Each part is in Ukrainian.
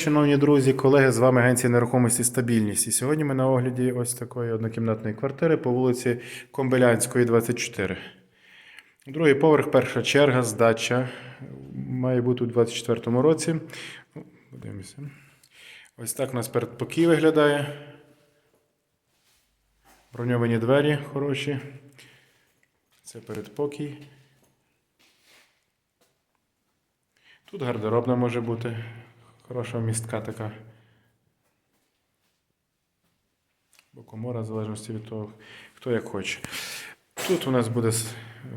Шановні друзі, колеги, з вами агенція нерухомості стабільність. І сьогодні ми на огляді ось такої однокімнатної квартири по вулиці Комбилянської, 24. Другий поверх, перша черга, здача. Має бути у 24 році. Ну, Подивимося. Ось так у нас передпокій виглядає. Броньовані двері хороші. Це передпокій. Тут гардеробна може бути. Хороша містка така. Бо комора, в залежності від того, хто як хоче. Тут у нас буде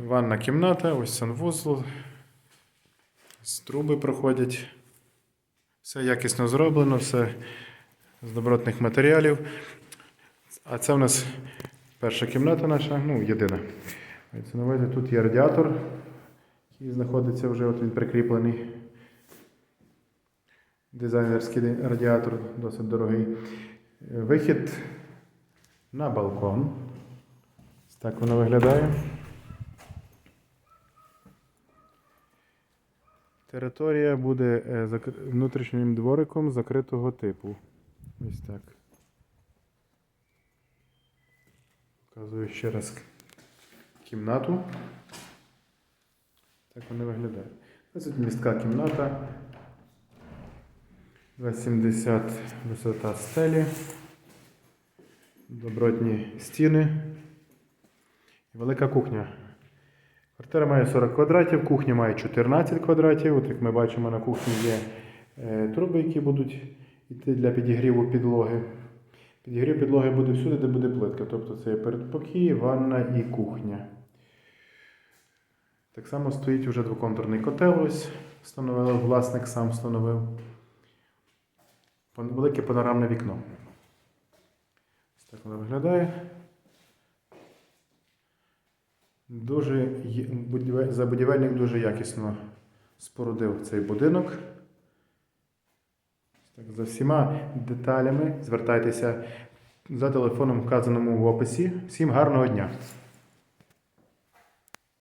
ванна кімната, ось санвузол. З труби проходять. Все якісно зроблено, все з добротних матеріалів. А це у нас перша кімната наша, ну, єдина. Тут є радіатор, який знаходиться вже, от він прикріплений. Дизайнерський радіатор досить дорогий. Е, Вихід на балкон. Ось так воно виглядає. Територія буде е, внутрішнім двориком закритого типу. Ось так. Показую ще раз кімнату. Так вона виглядає. Тут містка кімната. 270 висота стелі, добротні стіни велика кухня. Квартира має 40 квадратів, кухня має 14 квадратів. От як ми бачимо, на кухні є е, труби, які будуть йти для підігріву підлоги. Підігрів підлоги буде всюди, де буде плитка. Тобто це є передпокій, ванна і кухня. Так само стоїть вже двоконтурний котел. Ось встановили, власник сам встановив. Велике панорамне вікно. Ось так воно виглядає. Дуже забудівельник дуже якісно спорудив цей будинок. Так, за всіма деталями звертайтеся за телефоном, вказаному в описі. Всім гарного дня!